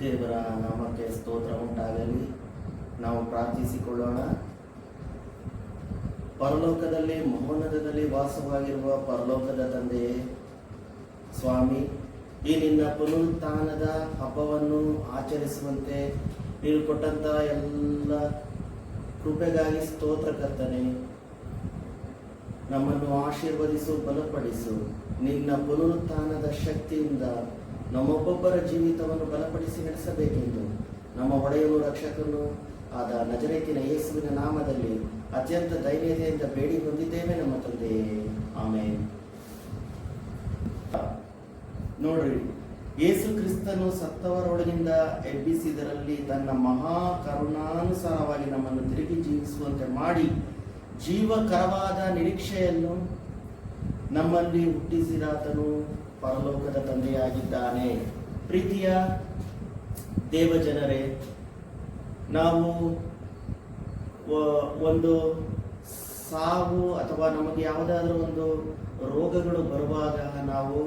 ದೇವರ ನಾಮಕ್ಕೆ ಸ್ತೋತ್ರ ಉಂಟಾಗಲಿ. ನಾವು ಪ್ರಾರ್ಥಿಸಿಕೊಳ್ಳೋಣ. ಪರಲೋಕದಲ್ಲಿ ಮಹೋನ್ನತದಲ್ಲಿ ವಾಸವಾಗಿರುವ ಪರಲೋಕದ ತಂದೆಯೇ, ಸ್ವಾಮಿ, ಈ ನಿನ್ನ ಪುನರುತ್ಥಾನದ ಹಬ್ಬವನ್ನು ಆಚರಿಸುವಂತೆ ನೀನು ಕೊಟ್ಟಂತ ಎಲ್ಲ ಕೃಪೆಗಾಗಿ ಸ್ತೋತ್ರ ಕರ್ತನೆ. ನಮ್ಮನ್ನು ಆಶೀರ್ವದಿಸು, ಬಲಪಡಿಸು. ನಿನ್ನ ಪುನರುತ್ಥಾನದ ಶಕ್ತಿಯಿಂದ ನಮ್ಮೊಬ್ಬೊಬ್ಬರ ಜೀವಿತವನ್ನು ಬಲಪಡಿಸಿ ನಡೆಸಬೇಕೆಂದು ನಮ್ಮ ಒಡೆಯನು ರಕ್ಷಕನು ಆದ ನಜರೇತಿನ ಯೇಸುವಿನ ನಾಮದಲ್ಲಿ ಅತ್ಯಂತ ಧೈರ್ಯತೆಯಿಂದ ಬೇಡಿ ಹೊಂದಿದ್ದೇವೆ ನಮ್ಮ ತಂದೆ. ಆಮೇಲೆ ನೋಡ್ರಿ, ಯೇಸು ಕ್ರಿಸ್ತನು ಸತ್ತವರೊಳಗಿಂದ ಎಬ್ಬಿಸಿದರಲ್ಲಿ ತನ್ನ ಮಹಾ ಕರುಣಾನುಸಾರವಾಗಿ ನಮ್ಮನ್ನು ತಿರುಗಿ ಜೀವಿಸುವಂತೆ ಮಾಡಿ ಜೀವಕರವಾದ ನಿರೀಕ್ಷೆಯನ್ನು ನಮ್ಮಲ್ಲಿ ಹುಟ್ಟಿಸಿದಾತನು ಪರಲೋಕದ ತಂದೆಯಾಗಿದ್ದಾನೆ. ಪ್ರೀತಿಯ ದೇವಜನರೇ, ನಾವು ಒಂದು ಸಾವು ಅಥವಾ ನಮಗೆ ಯಾವುದಾದ್ರೂ ಒಂದು ರೋಗಗಳು ಬರುವಾಗ ನಾವು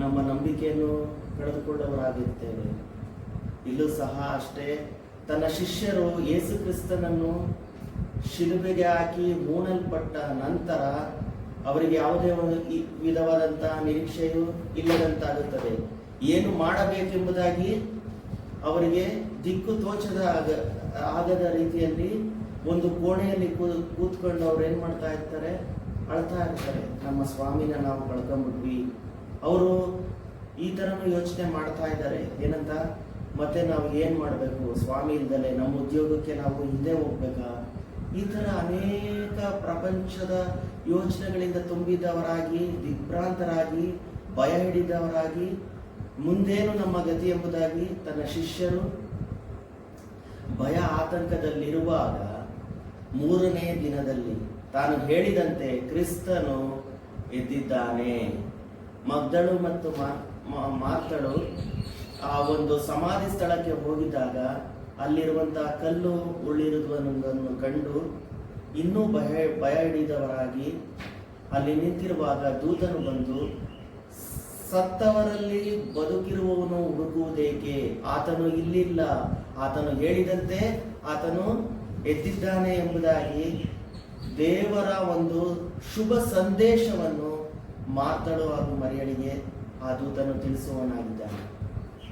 ನಮ್ಮ ನಂಬಿಕೆಯನ್ನು ಕಳೆದುಕೊಂಡವರಾಗಿರ್ತೇವೆ. ಇಲ್ಲೂ ಸಹ ಅಷ್ಟೇ, ತನ್ನ ಶಿಷ್ಯರು ಯೇಸು ಕ್ರಿಸ್ತನನ್ನು ಶಿಲುಬೆಗೆ ಹಾಕಿ ಮೂನಲ್ಪಟ್ಟ ನಂತರ ಅವರಿಗೆ ಯಾವುದೇ ಒಂದು ವಿಧವಾದಂತಹ ನಿರೀಕ್ಷೆಯು ಇಲ್ಲದಂತಾಗುತ್ತದೆ. ಏನು ಮಾಡಬೇಕೆಂಬುದಾಗಿ ಅವರಿಗೆ ದಿಕ್ಕು ತೋಚದ ಆಗ, ಆಗದ ರೀತಿಯಲ್ಲಿ ಒಂದು ಕೋಣೆಯಲ್ಲಿ ಕೂ- ಕೂತ್ಕೊಂಡು ಅವ್ರು ಏನು ಮಾಡ್ತಾ ಇರ್ತಾರೆ? ಅಳ್ತಾ ಇರ್ತಾರೆ. ನಮ್ಮ ಸ್ವಾಮಿನ ನಾವು ಕಳ್ಕೊಂಡ್ಬಿಟ್ವಿ. ಅವರು ಈ ತರನು ಯೋಚನೆ ಮಾಡ್ತಾ ಇದ್ದಾರೆ. ಏನಂತ? ಮತ್ತೆ ನಾವು ಏನು ಮಾಡಬೇಕು? ಸ್ವಾಮಿ ಇಲ್ದಲೆ ನಮ್ಮ ಉದ್ಯೋಗಕ್ಕೆ ನಾವು ಹಿಂದೆ ಹೋಗ್ಬೇಕಾ? ಈ ಥರ ಅನೇಕ ಪ್ರಪಂಚದ ಯೋಚನೆಗಳಿಂದ ತುಂಬಿದವರಾಗಿ, ದಿಗ್ಭ್ರಾಂತರಾಗಿ, ಭಯ ಹಿಡಿದವರಾಗಿ, ಮುಂದೇನು ನಮ್ಮ ಗತಿ ಎಂಬುದಾಗಿ ತನ್ನ ಶಿಷ್ಯರು ಭಯ ಆತಂಕದಲ್ಲಿರುವಾಗ ಮೂರನೇ ದಿನದಲ್ಲಿ ತಾನು ಹೇಳಿದಂತೆ ಕ್ರಿಸ್ತನು ಎದ್ದಿದ್ದಾನೆ. ಮಗ್ದಳು ಮತ್ತು ಮಾ- ಮಾ- ಮಾರ್ತಳು ಆ ಒಂದು ಸಮಾಧಿ ಸ್ಥಳಕ್ಕೆ ಹೋಗಿದಾಗ ಅಲ್ಲಿರುವಂತಹ ಕಲ್ಲು ಉಳ್ಳಿರುವುದನ್ನು ಕಂಡು ಇನ್ನೂ ಭಯ ಭಯ ಹಿಡಿದವರಾಗಿ ಅಲ್ಲಿ ನಿಂತಿರುವಾಗ ದೂತನು ಬಂದು, ಸತ್ತವರಲ್ಲಿ ಬದುಕಿರುವವನು ಹುಡುಕುವುದೇಕೆ? ಆತನು ಇಲ್ಲಿಲ್ಲ. ಆತನು ಹೇಳಿದಂತೆ ಆತನು ಎದ್ದಿದ್ದಾನೆ ಎಂಬುದಾಗಿ ದೇವರ ಒಂದು ಶುಭ ಸಂದೇಶವನ್ನು ಮಾತಾಡುವ ಹಾಗೂ ಮರಿಯಳಿಗೆ ಆ ದೂತನು ತಿಳಿಸುವವನಾಗಿದ್ದಾನೆ.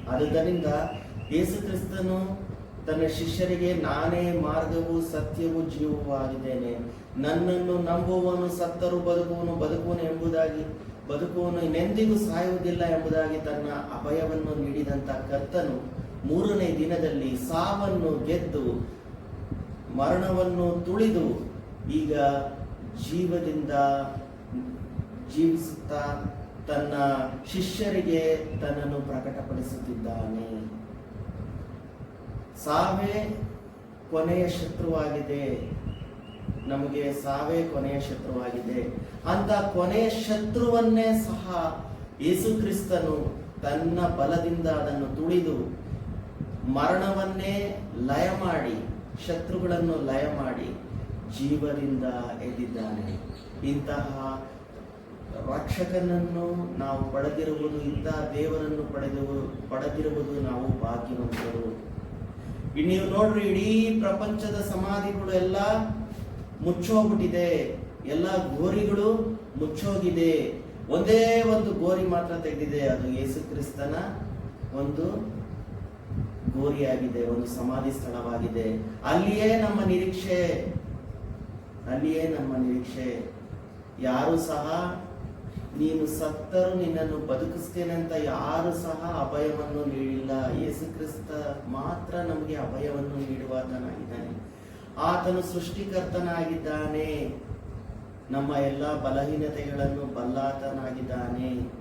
ಆದುದರಿಂದ ಯೇಸು ಕ್ರಿಸ್ತನು ತನ್ನ ಶಿಷ್ಯರಿಗೆ, ನಾನೇ ಮಾರ್ಗವು, ಸತ್ಯವು, ಜೀವವೂ ಆಗಿದ್ದೇನೆ. ನನ್ನನ್ನು ನಂಬುವನು ಸತ್ತರು ಬದುಕುವನು ಬದುಕುವನು ಎಂಬುದಾಗಿ ಬದುಕುವನು ಇನ್ನೆಂದಿಗೂ ಸಾಯುವುದಿಲ್ಲ ಎಂಬುದಾಗಿ ತನ್ನ ಅಭಯವನ್ನು ನೀಡಿದಂತ ಕರ್ತನು ಮೂರನೇ ದಿನದಲ್ಲಿ ಸಾವನ್ನು ಗೆದ್ದು, ಮರಣವನ್ನು ತುಳಿದು ಈಗ ಜೀವದಿಂದ ಜೀವಿಸುತ್ತಾ ತನ್ನ ಶಿಷ್ಯರಿಗೆ ತನ್ನನ್ನು ಪ್ರಕಟಪಡಿಸುತ್ತಿದ್ದಾನೆ. ಸಾವೇ ಕೊನೆಯ ಶತ್ರುವಾಗಿದೆ. ನಮಗೆ ಸಾವೇ ಕೊನೆಯ ಶತ್ರುವಾಗಿದೆ. ಅಂತ ಕೊನೆಯ ಶತ್ರುವನ್ನೇ ಸಹ ಯೇಸು ಕ್ರಿಸ್ತನು ತನ್ನ ಬಲದಿಂದ ಅದನ್ನು ತುಳಿದು ಮರಣವನ್ನೇ ಲಯ ಮಾಡಿ, ಶತ್ರುಗಳನ್ನು ಲಯ ಮಾಡಿ ಜೀವದಿಂದ ಎದ್ದಿದ್ದಾನೆ. ಇಂತಹ ರಕ್ಷಕನನ್ನು ನಾವು ಪಡೆದಿರುವುದು, ಇಂತಹ ದೇವರನ್ನು ಪಡೆದು, ಪಡೆದಿರುವುದು ನಾವು ಭಾಗ್ಯವಂತರು. ನೀವು ನೋಡ್ರಿ ಇಡೀ ಪ್ರಪಂಚದ ಸಮಾಧಿಗಳು ಎಲ್ಲ ಮುಚ್ಚೋಗ್ಬಿಟ್ಟಿದೆ. ಎಲ್ಲ ಗೋರಿಗಳು ಮುಚ್ಚೋಗಿದೆ. ಒಂದೇ ಒಂದು ಗೋರಿ ಮಾತ್ರ ತೆಗೆದಿದೆ. ಅದು ಯೇಸು ಕ್ರಿಸ್ತನ ಒಂದು ಗೋರಿಯಾಗಿದೆ, ಒಂದು ಸಮಾಧಿ ಸ್ಥಳವಾಗಿದೆ. ಅಲ್ಲಿಯೇ ನಮ್ಮ ನಿರೀಕ್ಷೆ. ಅಲ್ಲಿಯೇ ನಮ್ಮ ನಿರೀಕ್ಷೆ. ಯಾರು ಸಹ ನೀನು ಸತ್ತರು ನಿನ್ನನ್ನು ಬದುಕಿಸ್ತೇನೆ ಅಂತ ಯಾರು ಸಹ ಅಭಯವನ್ನು ನೀಡಿಲ್ಲ. ಯೇಸು ಕ್ರಿಸ್ತ ಮಾತ್ರ ನಮಗೆ ಅಭಯವನ್ನು ನೀಡುವಾತನಾಗಿದ್ದಾನೆ ಆತನು ಸೃಷ್ಟಿಕರ್ತನಾಗಿದ್ದಾನೆ. ನಮ್ಮ ಎಲ್ಲ ಬಲಹೀನತೆಗಳನ್ನು ಬಲ್ಲಾತನಾಗಿದ್ದಾನೆ.